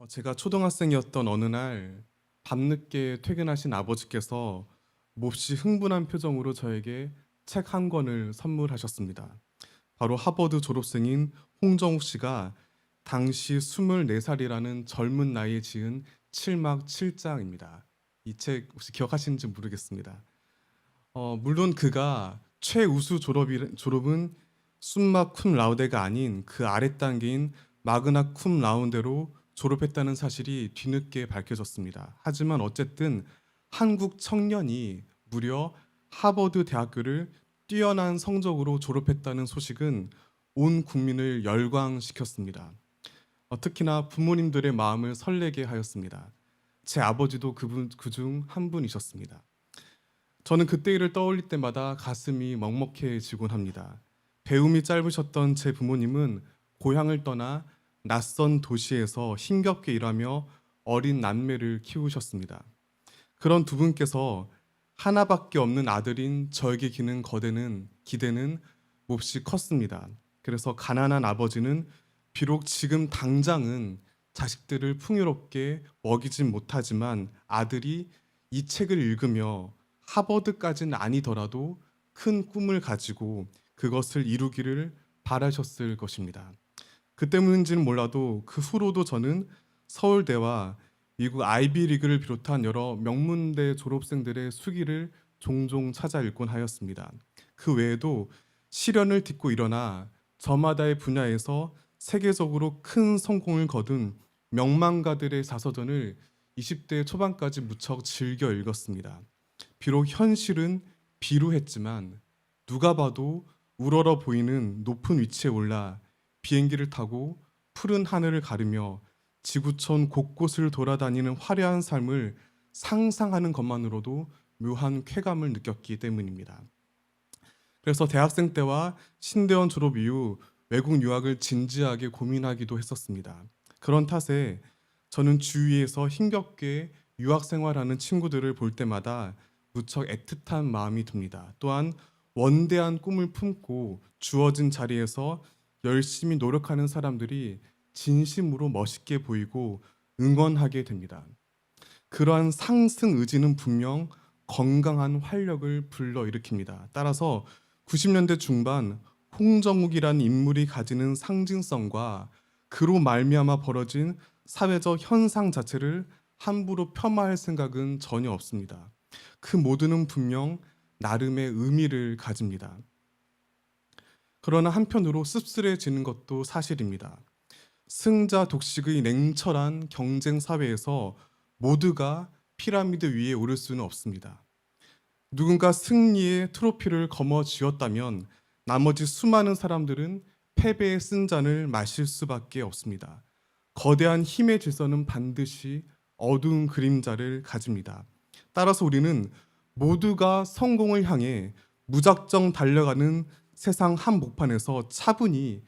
어, 제가 초등학생이었던 어느 날 밤늦게 퇴근하신 아버지께서 몹시 흥분한 표정으로 저에게 책 한 권을 선물하셨습니다. 바로 하버드 졸업생인 홍정욱 씨가 당시 24살이라는 젊은 나이에 지은 7막 7장입니다. 이 책 혹시 기억하시는지 모르겠습니다. 어, 물론 그가 최우수 졸업이, 졸업은 숨마 쿰 라우데가 아닌 그 아래 단계인 마그나 쿰 라운데로 졸업했다는 사실이 뒤늦게 밝혀졌습니다. 하지만 어쨌든 한국 청년이 무려 하버드 대학교를 뛰어난 성적으로 졸업했다는 소식은 온 국민을 열광시켰습니다. 어, 특히나 부모님들의 마음을 설레게 하였습니다. 제 아버지도 그분 그중 한 분이셨습니다. 저는 그때 일을 떠올릴 때마다 가슴이 먹먹해지곤 합니다. 배움이 짧으셨던 제 부모님은 고향을 떠나 낯선 도시에서 힘겹게 일하며 어린 남매를 키우셨습니다. 그런 두 분께서 하나밖에 없는 아들인 저에게 기는 거대는 기대는 몹시 컸습니다. 그래서 가난한 아버지는 비록 지금 당장은 자식들을 풍요롭게 먹이진 못하지만 아들이 이 책을 읽으며 하버드까지는 아니더라도 큰 꿈을 가지고 그것을 이루기를 바라셨을 것입니다. 그 때문인지는 몰라도 그 후로도 저는 서울대와 미국 아이비리그를 비롯한 여러 명문대 졸업생들의 수기를 종종 찾아 읽곤 하였습니다. 그 외에도 시련을 딛고 일어나 저마다의 분야에서 세계적으로 큰 성공을 거둔 명망가들의 자서전을 20대 초반까지 무척 즐겨 읽었습니다. 비록 현실은 비루했지만 누가 봐도 우러러 보이는 높은 위치에 올라 비행기를 타고 푸른 하늘을 가르며 지구촌 곳곳을 돌아다니는 화려한 삶을 상상하는 것만으로도 묘한 쾌감을 느꼈기 때문입니다. 그래서 대학생 때와 신대원 졸업 이후 외국 유학을 진지하게 고민하기도 했었습니다. 그런 탓에 저는 주위에서 힘겹게 유학 생활하는 친구들을 볼 때마다 무척 애틋한 마음이 듭니다. 또한 원대한 꿈을 품고 주어진 자리에서 열심히 노력하는 사람들이 진심으로 멋있게 보이고 응원하게 됩니다. 그러한 상승 의지는 분명 건강한 활력을 불러일으킵니다. 따라서 90년대 중반 홍정욱이라는 인물이 가지는 상징성과 그로 말미암아 벌어진 사회적 현상 자체를 함부로 폄하할 생각은 전혀 없습니다. 그 모두는 분명 나름의 의미를 가집니다. 그러나 한편으로 씁쓸해지는 것도 사실입니다. 승자 독식의 냉철한 경쟁 사회에서 모두가 피라미드 위에 오를 수는 없습니다. 누군가 승리의 트로피를 거머쥐었다면 나머지 수많은 사람들은 패배의 쓴 잔을 마실 수밖에 없습니다. 거대한 힘의 질서는 반드시 어두운 그림자를 가집니다. 따라서 우리는 모두가 성공을 향해 무작정 달려가는 세상 한복판에서 차분히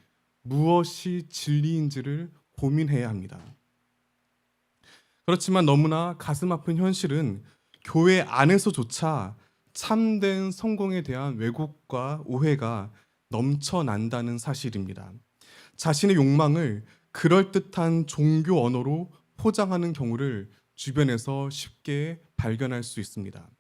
무엇이 진리인지를 고민해야 합니다. 그렇지만 너무나 가슴 아픈 현실은 교회 안에서조차 참된 성공에 대한 왜곡과 오해가 넘쳐난다는 사실입니다. 자신의 욕망을 그럴듯한 종교 언어로 포장하는 경우를 주변에서 쉽게 발견할 수 있습니다.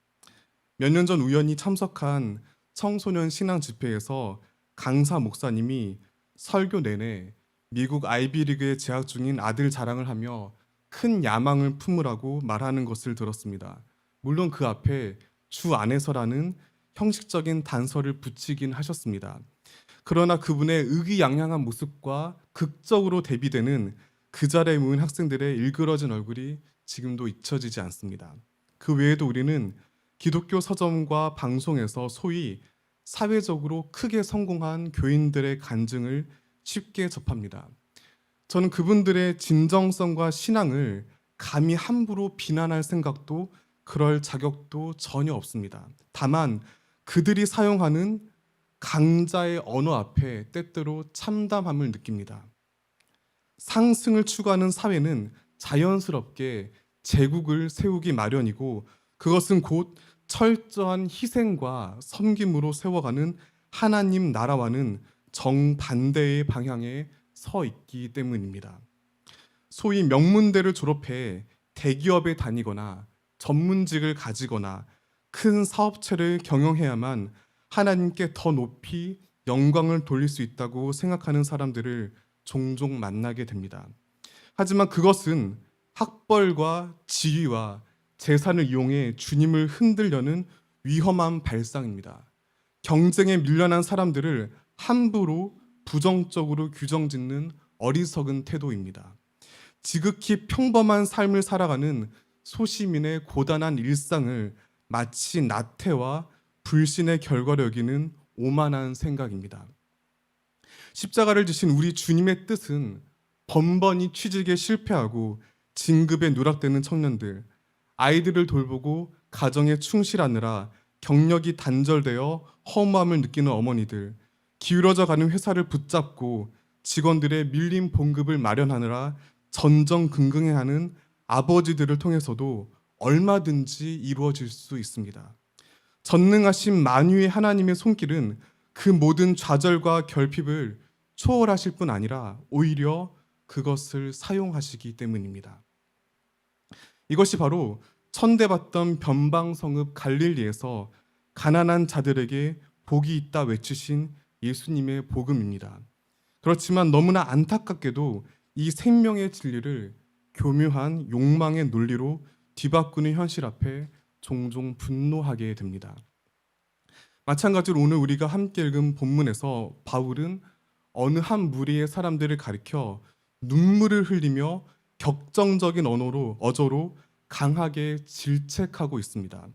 몇 년 전 우연히 참석한 청소년 신앙 집회에서 강사 목사님이 설교 내내 미국 아이비리그에 재학 중인 아들 자랑을 하며 큰 야망을 품으라고 말하는 것을 들었습니다. 물론 그 앞에 주 안에서라는 형식적인 단서를 붙이긴 하셨습니다. 그러나 그분의 의기양양한 모습과 극적으로 대비되는 그 자리에 모인 학생들의 일그러진 얼굴이 지금도 잊혀지지 않습니다. 그 외에도 우리는 기독교 서점과 방송에서 소위 사회적으로 크게 성공한 교인들의 간증을 쉽게 접합니다. 저는 그분들의 진정성과 신앙을 감히 함부로 비난할 생각도 그럴 자격도 전혀 없습니다. 다만 그들이 사용하는 강자의 언어 앞에 때때로 참담함을 느낍니다. 상승을 추구하는 사회는 자연스럽게 제국을 세우기 마련이고 그것은 곧 철저한 희생과 섬김으로 세워가는 하나님 나라와는 정반대의 방향에 서 있기 때문입니다. 소위 명문대를 졸업해 대기업에 다니거나 전문직을 가지거나 큰 사업체를 경영해야만 하나님께 더 높이 영광을 돌릴 수 있다고 생각하는 사람들을 종종 만나게 됩니다. 하지만 그것은 학벌과 지위와 재산을 이용해 주님을 흔들려는 위험한 발상입니다. 경쟁에 밀려난 사람들을 함부로 부정적으로 규정짓는 어리석은 태도입니다. 지극히 평범한 삶을 살아가는 소시민의 고단한 일상을 마치 나태와 불신의 결과로 여기는 오만한 생각입니다. 십자가를 지신 우리 주님의 뜻은 번번이 취직에 실패하고 진급에 누락되는 청년들, 아이들을 돌보고 가정에 충실하느라 경력이 단절되어 허무함을 느끼는 어머니들, 기울어져 가는 회사를 붙잡고 직원들의 밀린 봉급을 마련하느라 전전긍긍해하는 아버지들을 통해서도 얼마든지 이루어질 수 있습니다. 전능하신 만유의 하나님의 손길은 그 모든 좌절과 결핍을 초월하실 뿐 아니라 오히려 그것을 사용하시기 때문입니다. 이것이 바로 천대받던 변방성읍 갈릴리에서 가난한 자들에게 복이 있다 외치신 예수님의 복음입니다. 그렇지만 너무나 안타깝게도 이 생명의 진리를 교묘한 욕망의 논리로 뒤바꾸는 현실 앞에 종종 분노하게 됩니다. 마찬가지로 오늘 우리가 함께 읽은 본문에서 바울은 어느 한 무리의 사람들을 가리켜 눈물을 흘리며 격정적인 언어로 어조로 강하게 질책하고 있습니다.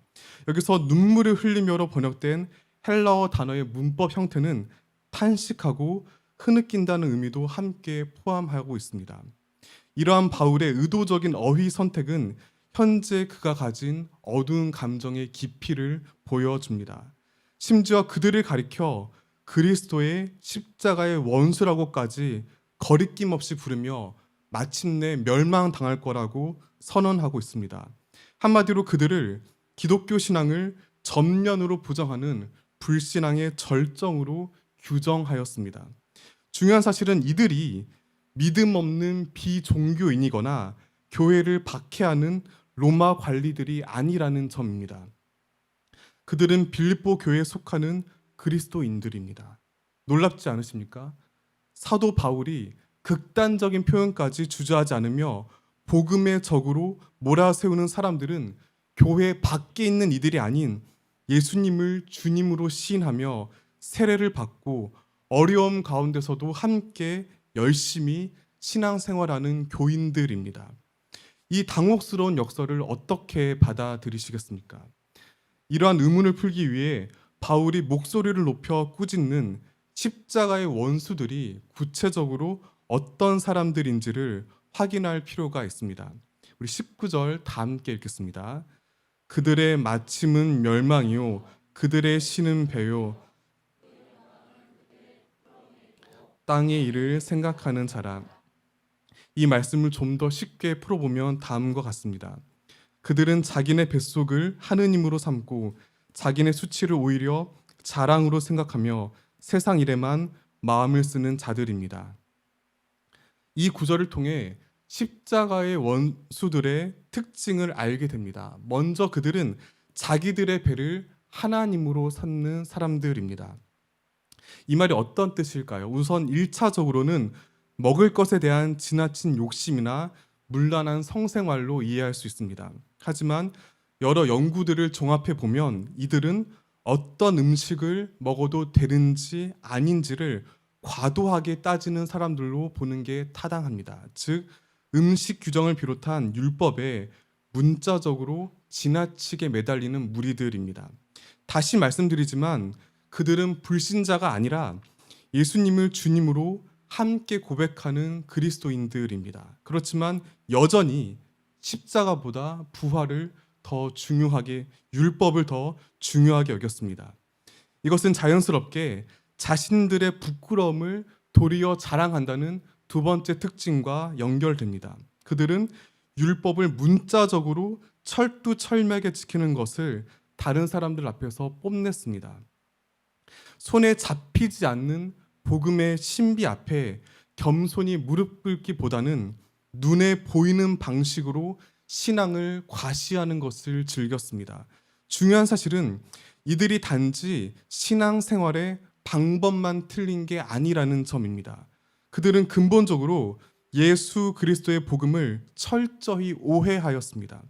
여기서 눈물을 흘리며로 번역된 헬라어 단어의 문법 형태는 탄식하고 흐느낀다는 의미도 함께 포함하고 있습니다. 이러한 바울의 의도적인 어휘 선택은 현재 그가 가진 어두운 감정의 깊이를 보여줍니다. 심지어 그들을 가리켜 그리스도의 십자가의 원수라고까지 거리낌 없이 부르며 마침내 멸망당할 거라고 선언하고 있습니다. 한마디로 그들을 기독교 신앙을 전면으로 부정하는 불신앙의 절정으로 규정하였습니다. 중요한 사실은 이들이 믿음 없는 비종교인이거나 교회를 박해하는 로마 관리들이 아니라는 점입니다. 그들은 빌립보 교회에 속하는 그리스도인들입니다. 놀랍지 않으십니까? 사도 바울이 극단적인 표현까지 주저하지 않으며 복음의 적으로 몰아세우는 사람들은 교회 밖에 있는 이들이 아닌 예수님을 주님으로 시인하며 세례를 받고 어려움 가운데서도 함께 열심히 신앙생활하는 교인들입니다. 이 당혹스러운 역설을 어떻게 받아들이시겠습니까? 이러한 의문을 풀기 위해 바울이 목소리를 높여 꾸짖는 십자가의 원수들이 구체적으로 어떤 사람들인지를 확인할 필요가 있습니다. 우리 19절 다 함께 읽겠습니다. 그들의 마침은 멸망이요 그들의 신은 배요 땅의 일을 생각하는 자라. 이 말씀을 좀 더 쉽게 풀어보면 다음과 같습니다. 그들은 자기네 뱃속을 하느님으로 삼고 자기네 수치를 오히려 자랑으로 생각하며 세상 일에만 마음을 쓰는 자들입니다. 이 구절을 통해 십자가의 원수들의 특징을 알게 됩니다. 먼저 그들은 자기들의 배를 하나님으로 삼는 사람들입니다. 이 말이 어떤 뜻일까요? 우선 1차적으로는 먹을 것에 대한 지나친 욕심이나 문란한 성생활로 이해할 수 있습니다. 하지만 여러 연구들을 종합해 보면 이들은 어떤 음식을 먹어도 되는지 아닌지를 과도하게 따지는 사람들로 보는 게 타당합니다. 즉 음식 규정을 비롯한 율법에 문자적으로 지나치게 매달리는 무리들입니다. 다시 말씀드리지만 그들은 불신자가 아니라 예수님을 주님으로 함께 고백하는 그리스도인들입니다. 그렇지만 여전히 십자가보다 부활을 더 중요하게 율법을 더 중요하게 여겼습니다. 이것은 자연스럽게 자신들의 부끄러움을 도리어 자랑한다는 두 번째 특징과 연결됩니다. 그들은 율법을 문자적으로 철두철미하게 지키는 것을 다른 사람들 앞에서 뽐냈습니다. 손에 잡히지 않는 복음의 신비 앞에 겸손히 무릎 꿇기보다는 눈에 보이는 방식으로 신앙을 과시하는 것을 즐겼습니다. 중요한 사실은 이들이 단지 신앙 생활의 방법만 틀린 게 아니라는 점입니다. 그들은 근본적으로 예수 그리스도의 복음을 철저히 오해하였습니다.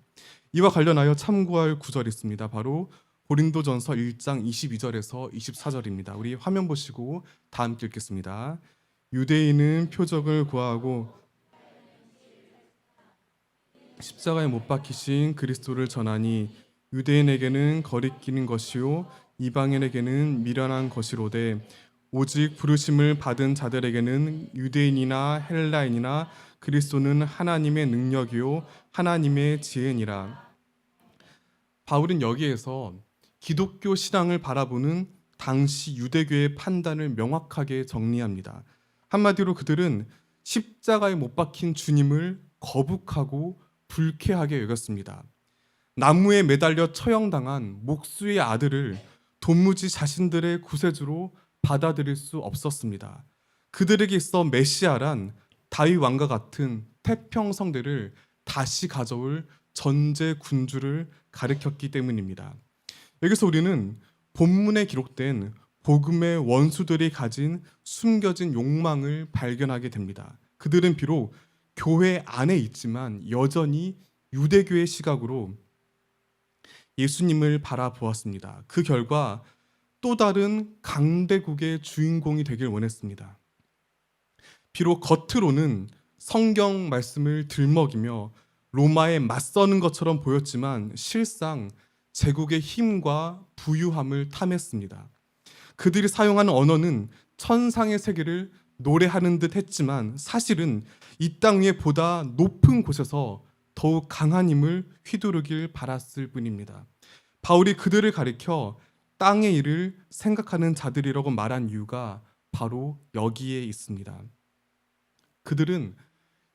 이와 관련하여 참고할 구절이 있습니다. 바로 고린도전서 1장 22절에서 24절입니다. 우리 화면 보시고 다 함께 읽겠습니다. 유대인은 표적을 구하고 십자가에 못 박히신 그리스도를 전하니 유대인에게는 거리끼는 것이요 이방인에게는 미련한 것이로되 오직 부르심을 받은 자들에게는 유대인이나 헬라인이나 그리스도는 하나님의 능력이요 하나님의 지혜니라. 바울은 여기에서 기독교 신앙을 바라보는 당시 유대교의 판단을 명확하게 정리합니다. 한마디로 그들은 십자가에 못 박힌 주님을 거북하고 불쾌하게 여겼습니다. 나무에 매달려 처형당한 목수의 아들을 도무지 자신들의 구세주로 받아들일 수 없었습니다. 그들에게 있어 메시아란 다윗 왕과 같은 태평 성대를 다시 가져올 전제 군주를 가리켰기 때문입니다. 여기서 우리는 본문에 기록된 복음의 원수들이 가진 숨겨진 욕망을 발견하게 됩니다. 그들은 비록 교회 안에 있지만 여전히 유대교의 시각으로 예수님을 바라보았습니다. 그 결과 또 다른 강대국의 주인공이 되길 원했습니다. 비록 겉으로는 성경 말씀을 들먹이며 로마에 맞서는 것처럼 보였지만 실상 제국의 힘과 부유함을 탐했습니다. 그들이 사용하는 언어는 천상의 세계를 노래하는 듯 했지만 사실은 이 땅 위에 보다 높은 곳에서 더욱 강한 힘을 휘두르길 바랐을 뿐입니다. 바울이 그들을 가리켜 땅의 일을 생각하는 자들이라고 말한 이유가 바로 여기에 있습니다. 그들은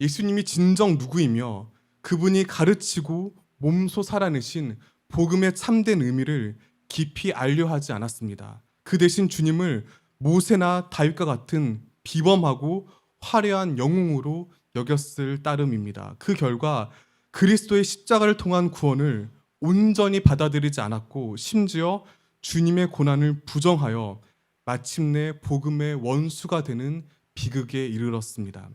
예수님이 진정 누구이며 그분이 가르치고 몸소 살아내신 복음의 참된 의미를 깊이 알려하지 않았습니다. 그 대신 주님을 모세나 다윗과 같은 비범하고 화려한 영웅으로 여겼을 따름입니다. 그 결과 그리스도의 십자가를 통한 구원을 온전히 받아들이지 않았고 심지어 주님의 고난을 부정하여 마침내 복음의 원수가 되는 비극에 이르렀습니다.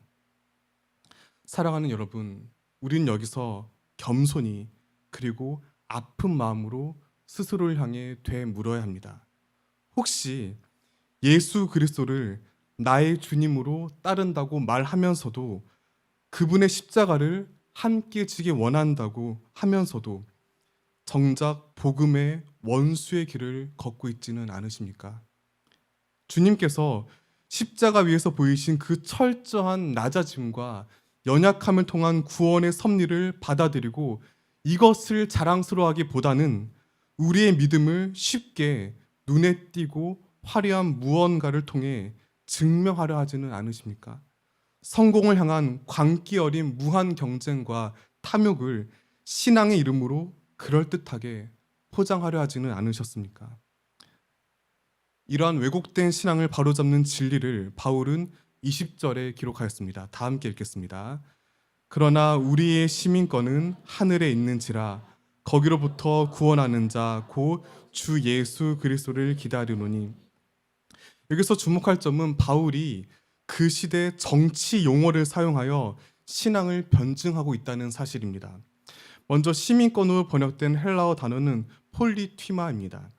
사랑하는 여러분, 우리는 여기서 겸손히 그리고 아픈 마음으로 스스로를 향해 되물어야 합니다. 혹시 예수 그리스도를 나의 주님으로 따른다고 말하면서도 그분의 십자가를 함께 지기 원한다고 하면서도 정작 복음의 원수의 길을 걷고 있지는 않으십니까? 주님께서 십자가 위에서 보이신 그 철저한 낮아짐과 연약함을 통한 구원의 섭리를 받아들이고 이것을 자랑스러워하기보다는 우리의 믿음을 쉽게 눈에 띄고 화려한 무언가를 통해 증명하려 하지는 않으십니까? 성공을 향한 광기 어린 무한 경쟁과 탐욕을 신앙의 이름으로 그럴듯하게 포장하려 하지는 않으셨습니까? 이러한 왜곡된 신앙을 바로잡는 진리를 바울은 20절에 기록하였습니다. 다 함께 읽겠습니다. 그러나 우리의 시민권은 하늘에 있는지라 거기로부터 구원하는 자 곧 주 예수 그리스도를 기다리노니 여기서 주목할 점은 바울이 그 시대 정치 용어를 사용하여 신앙을 변증하고 있다는 사실입니다. 먼저 시민권으로 번역된 헬라어 단어는 폴리튀마입니다.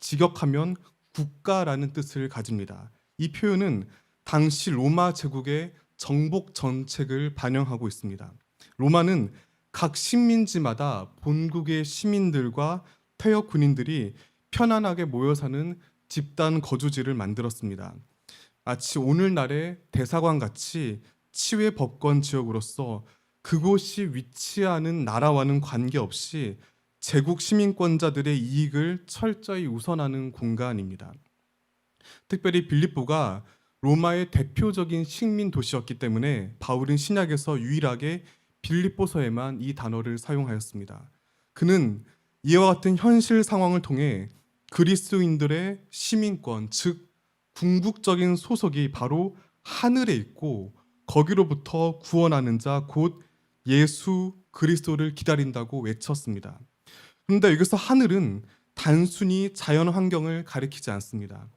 직역하면 국가라는 뜻을 가집니다. 이 표현은 당시 로마 제국의 정복 정책을 반영하고 있습니다. 로마는 각 식민지마다 본국의 시민들과 퇴역 군인들이 편안하게 모여 사는 집단 거주지를 만들었습니다. 마치 오늘날의 대사관 같이 치외 법권 지역으로서 그곳이 위치하는 나라와는 관계없이 제국 시민권자들의 이익을 철저히 우선하는 공간입니다. 특별히 빌립보가 로마의 대표적인 식민 도시였기 때문에 바울은 신약에서 유일하게 빌립보서에만 이 단어를 사용하였습니다. 그는 이와 같은 현실 상황을 통해 그리스도인들의 시민권, 즉 궁극적인 소속이 바로 하늘에 있고 거기로부터 구원하는 자 곧 예수 그리스도를 기다린다고 외쳤습니다. 그런데 여기서 하늘은 단순히 자연 환경을 가리키지 않습니다.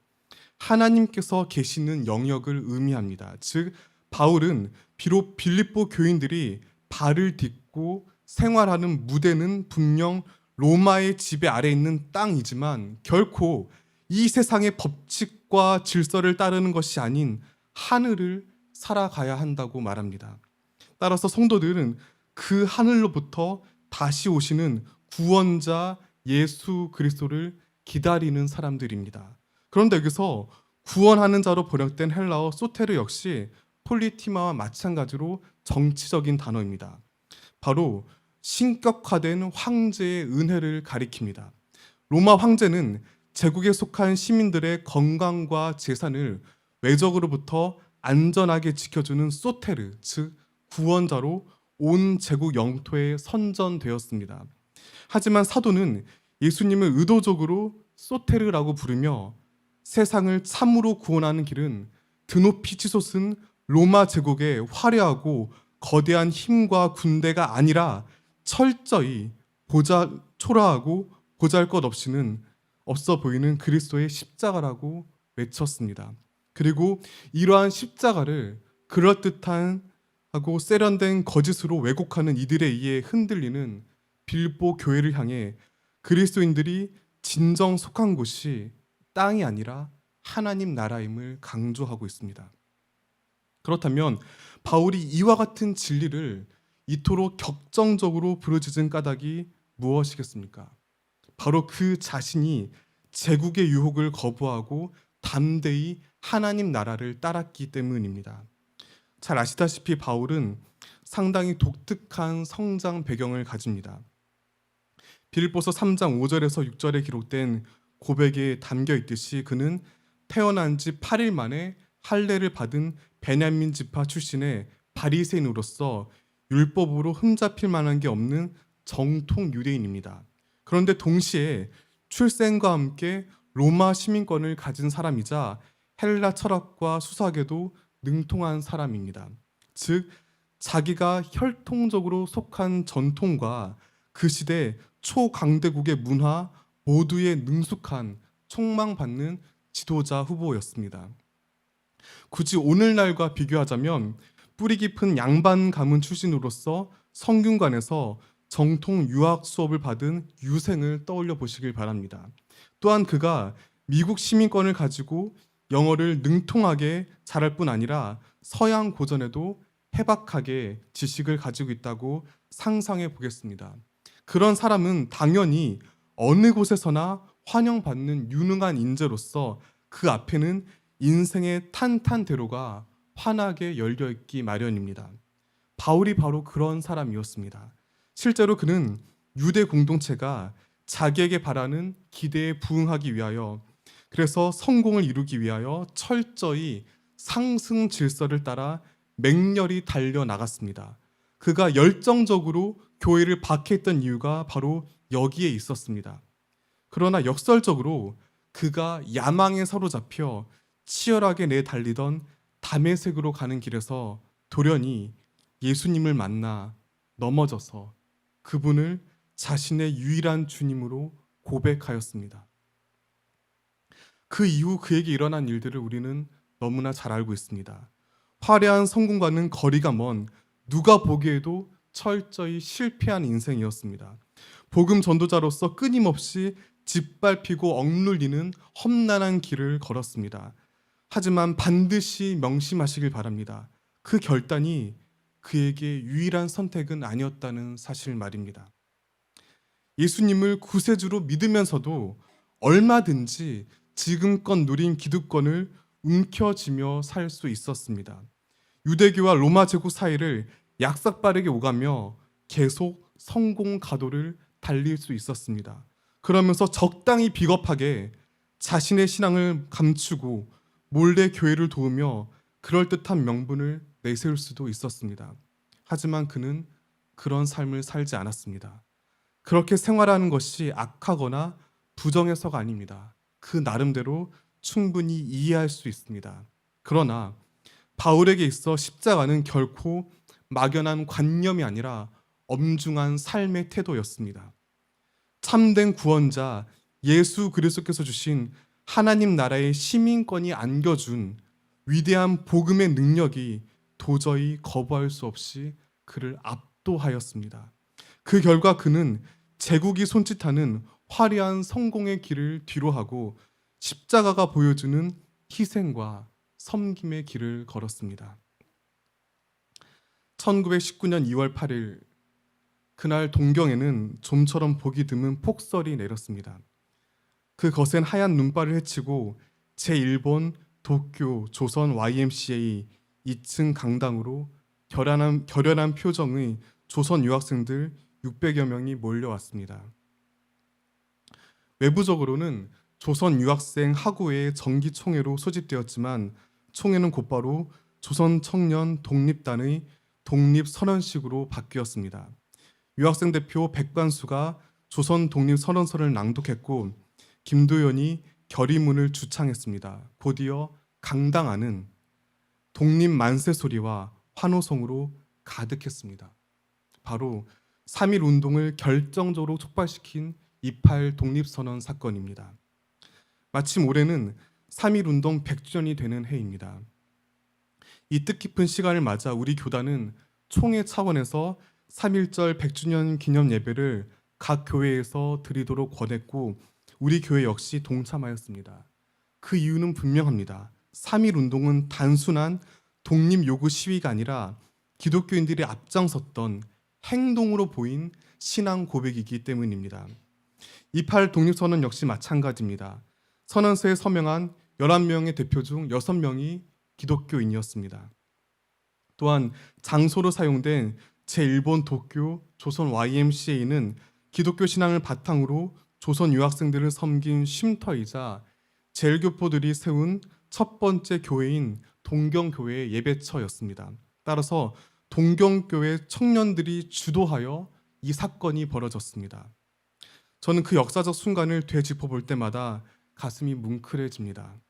하나님께서 계시는 영역을 의미합니다. 즉 바울은 비록 빌립보 교인들이 발을 딛고 생활하는 무대는 분명 로마의 지배 아래 있는 땅이지만 결코 이 세상의 법칙 과 질서를 따르는 것이 아닌 하늘을 살아가야 한다고 말합니다. 따라서 성도들은 그 하늘로부터 다시 오시는 구원자 예수 그리스도를 기다리는 사람들입니다. 그런데 여기서 구원하는 자로 번역된 헬라어 소테르 역시 폴리티마와 마찬가지로 정치적인 단어입니다. 바로 신격화된 황제의 은혜를 가리킵니다. 로마 황제는 제국에 속한 시민들의 건강과 재산을 외적으로부터 안전하게 지켜주는 소테르, 즉 구원자로 온 제국 영토에 선전되었습니다. 하지만 사도는 예수님을 의도적으로 소테르라고 부르며 세상을 참으로 구원하는 길은 드높이 치솟은 로마 제국의 화려하고 거대한 힘과 군대가 아니라 철저히 보자 초라하고 보잘 것 없이는 없어 보이는 그리스도의 십자가라고 외쳤습니다. 그리고 이러한 십자가를 그럴듯한 하고 세련된 거짓으로 왜곡하는 이들에 의해 흔들리는 빌보 교회를 향해 그리스도인들이 진정 속한 곳이 땅이 아니라 하나님 나라임을 강조하고 있습니다. 그렇다면 바울이 이와 같은 진리를 이토록 격정적으로 부르짖은 까닭이 무엇이겠습니까? 바로 그 자신이 제국의 유혹을 거부하고 담대히 하나님 나라를 따랐기 때문입니다. 잘 아시다시피 바울은 상당히 독특한 성장 배경을 가집니다. 빌보서 3장 5절에서 6절에 기록된 고백에 담겨 있듯이 그는 태어난 지 8일 만에 할례를 받은 베냐민 지파 출신의 바리새인으로서 율법으로 흠잡힐 만한 게 없는 정통 유대인입니다. 그런데 동시에 출생과 함께 로마 시민권을 가진 사람이자 헬라 철학과 수사에도 능통한 사람입니다. 즉 자기가 혈통적으로 속한 전통과 그 시대 초강대국의 문화 모두에 능숙한 촉망받는 지도자 후보였습니다. 굳이 오늘날과 비교하자면 뿌리 깊은 양반 가문 출신으로서 성균관에서 정통 유학 수업을 받은 유생을 떠올려 보시길 바랍니다. 또한 그가 미국 시민권을 가지고 영어를 능통하게 잘할 뿐 아니라 서양 고전에도 해박하게 지식을 가지고 있다고 상상해 보겠습니다. 그런 사람은 당연히 어느 곳에서나 환영받는 유능한 인재로서 그 앞에는 인생의 탄탄대로가 환하게 열려 있기 마련입니다. 바울이 바로 그런 사람이었습니다. 실제로 그는 유대 공동체가 자기에게 바라는 기대에 부응하기 위하여 그래서 성공을 이루기 위하여 철저히 상승 질서를 따라 맹렬히 달려 나갔습니다. 그가 열정적으로 교회를 박해했던 이유가 바로 여기에 있었습니다. 그러나 역설적으로 그가 야망에 사로잡혀 치열하게 내달리던 담에색으로 가는 길에서 돌연히 예수님을 만나 넘어져서 그분을 자신의 유일한 주님으로 고백하였습니다. 그 이후 그에게 일어난 일들을 우리는 너무나 잘 알고 있습니다. 화려한 성공과는 거리가 먼 누가 보기에도 철저히 실패한 인생이었습니다. 복음 전도자로서 끊임없이 짓밟히고 억눌리는 험난한 길을 걸었습니다. 하지만 반드시 명심하시길 바랍니다. 그 결단이 그에게 유일한 선택은 아니었다는 사실 말입니다. 예수님을 구세주로 믿으면서도 얼마든지 지금껏 누린 기득권을 움켜쥐며 살 수 있었습니다. 유대교와 로마 제국 사이를 약삭빠르게 오가며 계속 성공 가도를 달릴 수 있었습니다. 그러면서 적당히 비겁하게 자신의 신앙을 감추고 몰래 교회를 도우며 그럴듯한 명분을 내세울 수도 있었습니다. 하지만 그는 그런 삶을 살지 않았습니다. 그렇게 생활하는 것이 악하거나 부정해서가 아닙니다. 그 나름대로 충분히 이해할 수 있습니다. 그러나 바울에게 있어 십자가는 결코 막연한 관념이 아니라 엄중한 삶의 태도였습니다. 참된 구원자 예수 그리스도께서 주신 하나님 나라의 시민권이 안겨준 위대한 복음의 능력이 도저히 거부할 수 없이 그를 압도하였습니다. 그 결과 그는 제국이 손짓하는 화려한 성공의 길을 뒤로하고 십자가가 보여주는 희생과 섬김의 길을 걸었습니다. 1919년 2월 8일 그날 동경에는 좀처럼 보기 드문 폭설이 내렸습니다. 그 거센 하얀 눈발을 헤치고 제1본 도쿄 조선 YMCA 2층 강당으로 결연한, 결연한 표정의 조선 유학생들 600여 명이 몰려왔습니다. 외부적으로는 조선 유학생 학우회의 정기 총회로 소집되었지만 총회는 곧바로 조선 청년 독립단의 독립 선언식으로 바뀌었습니다. 유학생 대표 백관수가 조선 독립 선언서를 낭독했고 김도연이 결의문을 주창했습니다. 곧이어 강당 안은 독립 만세 소리와 환호성으로 가득했습니다. 바로 3.1 운동을 결정적으로 촉발시킨 28 독립선언 사건입니다. 마침 올해는 3.1 운동 100주년이 되는 해입니다. 이 뜻깊은 시간을 맞아 우리 교단은 총회 차원에서 3.1절 100주년 기념 예배를 각 교회에서 드리도록 권했고 우리 교회 역시 동참하였습니다. 그 이유는 분명합니다. 3.1 운동은 단순한 독립 요구 시위가 아니라 기독교인들이 앞장섰던 행동으로 보인 신앙 고백이기 때문입니다. 28 독립선언 역시 마찬가지입니다. 선언서에 서명한 11명의 대표 중 6명이 기독교인이었습니다. 또한 장소로 사용된 제1본 도쿄 조선 YMCA는 기독교 신앙을 바탕으로 조선 유학생들을 섬긴 쉼터이자 제일교포들이 세운 첫 번째 교회인 동경교회의 예배처였습니다. 따라서 동경교회 청년들이 주도하여 이 사건이 벌어졌습니다. 저는 그 역사적 순간을 되짚어 볼 때마다 가슴이 뭉클해집니다.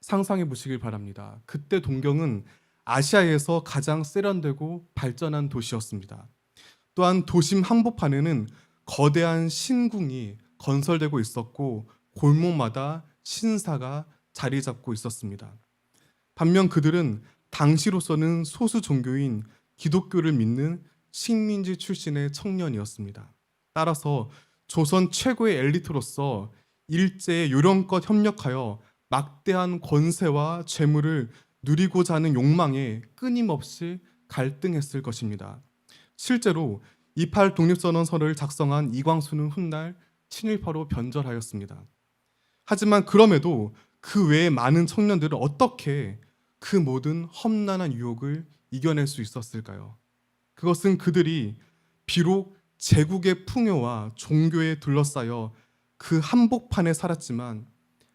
상상해 보시길 바랍니다. 그때 동경은 아시아에서 가장 세련되고 발전한 도시였습니다. 또한 도심 한복판에는 거대한 신궁이 건설되고 있었고 골목마다 신사가 자리 잡고 있었습니다. 반면 그들은 당시로서는 소수 종교인 기독교를 믿는 식민지 출신의 청년이었습니다. 따라서 조선 최고의 엘리트로서 일제에 요령껏 협력하여 막대한 권세와 재물을 누리고자 하는 욕망에 끊임없이 갈등했을 것입니다. 실제로 28 독립선언서를 작성한 이광수는 훗날 친일파로 변절하였습니다. 하지만 그럼에도 그 외에 많은 청년들은 어떻게 그 모든 험난한 유혹을 이겨낼 수 있었을까요? 그것은 그들이 비록 제국의 풍요와 종교에 둘러싸여 그 한복판에 살았지만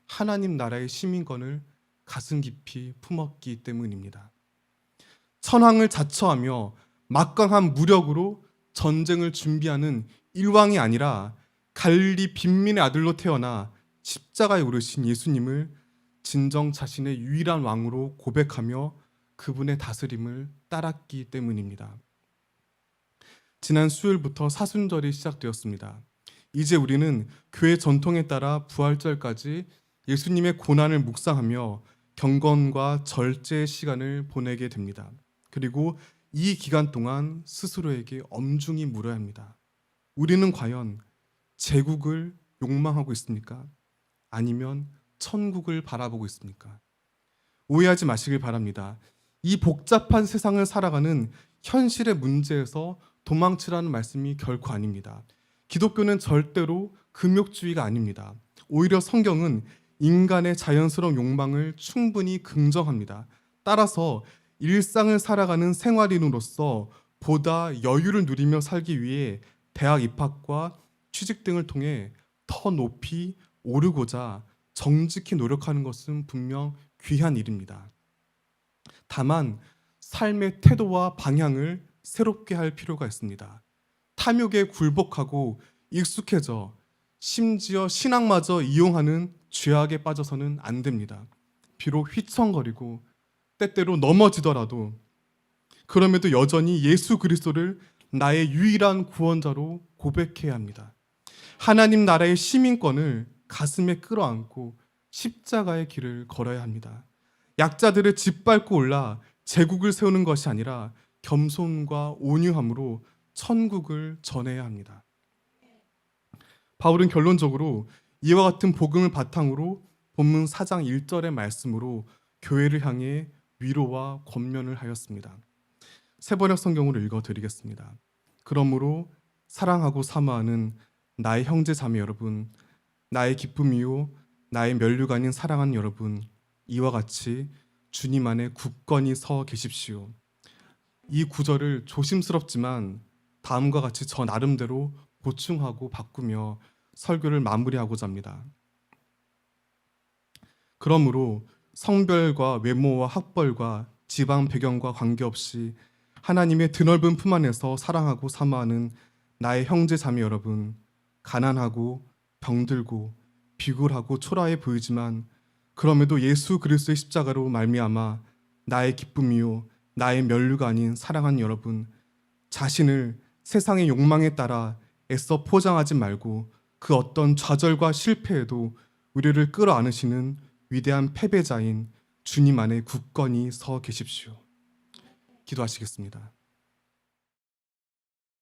하나님 나라의 시민권을 가슴 깊이 품었기 때문입니다. 천황을 자처하며 막강한 무력으로 전쟁을 준비하는 일왕이 아니라 갈릴리 빈민의 아들로 태어나 십자가에 오르신 예수님을 진정 자신의 유일한 왕으로 고백하며 그분의 다스림을 따랐기 때문입니다. 지난 수요일부터 사순절이 시작되었습니다. 이제 우리는 교회 전통에 따라 부활절까지 예수님의 고난을 묵상하며 경건과 절제의 시간을 보내게 됩니다. 그리고 이 기간 동안 스스로에게 엄중히 물어야 합니다. 우리는 과연 제국을 욕망하고 있습니까? 아니면 천국을 바라보고 있습니까? 오해하지 마시길 바랍니다. 이 복잡한 세상을 살아가는 현실의 문제에서 도망치라는 말씀이 결코 아닙니다. 기독교는 절대로 금욕주의가 아닙니다. 오히려 성경은 인간의 자연스러운 욕망을 충분히 긍정합니다. 따라서 일상을 살아가는 생활인으로서 보다 여유를 누리며 살기 위해 대학 입학과 취직 등을 통해 더 높이 오르고자 정직히 노력하는 것은 분명 귀한 일입니다. 다만 삶의 태도와 방향을 새롭게 할 필요가 있습니다. 탐욕에 굴복하고 익숙해져 심지어 신앙마저 이용하는 죄악에 빠져서는 안 됩니다. 비록 휘청거리고 때때로 넘어지더라도 그럼에도 여전히 예수 그리스도를 나의 유일한 구원자로 고백해야 합니다. 하나님 나라의 시민권을 가슴에 끌어안고 십자가의 길을 걸어야 합니다. 약자들을 짓밟고 올라 제국을 세우는 것이 아니라 겸손과 온유함으로 천국을 전해야 합니다. 바울은 결론적으로 이와 같은 복음을 바탕으로 본문 4장 1절의 말씀으로 교회를 향해 위로와 권면을 하였습니다. 세번역 성경으로 읽어 드리겠습니다. 그러므로 사랑하고 사모하는 나의 형제 자매 여러분, 나의 기쁨이요 나의 면류관인 사랑하는 여러분, 이와 같이 주님 안에 굳건히 서 계십시오. 이 구절을 조심스럽지만 다음과 같이 저 나름대로 보충하고 바꾸며 설교를 마무리하고자 합니다. 그러므로 성별과 외모와 학벌과 지방 배경과 관계없이 하나님의 드넓은 품 안에서 사랑하고 사모하는 나의 형제 자매 여러분, 가난하고 병들고 비굴하고 초라해 보이지만 그럼에도 예수 그리스도의 십자가로 말미암아 나의 기쁨이요 나의 면류가 아닌 사랑하는 여러분 자신을 세상의 욕망에 따라 애써 포장하지 말고 그 어떤 좌절과 실패에도 우리를 끌어안으시는 위대한 패배자인 주님 안에 굳건히 서 계십시오. 기도하시겠습니다.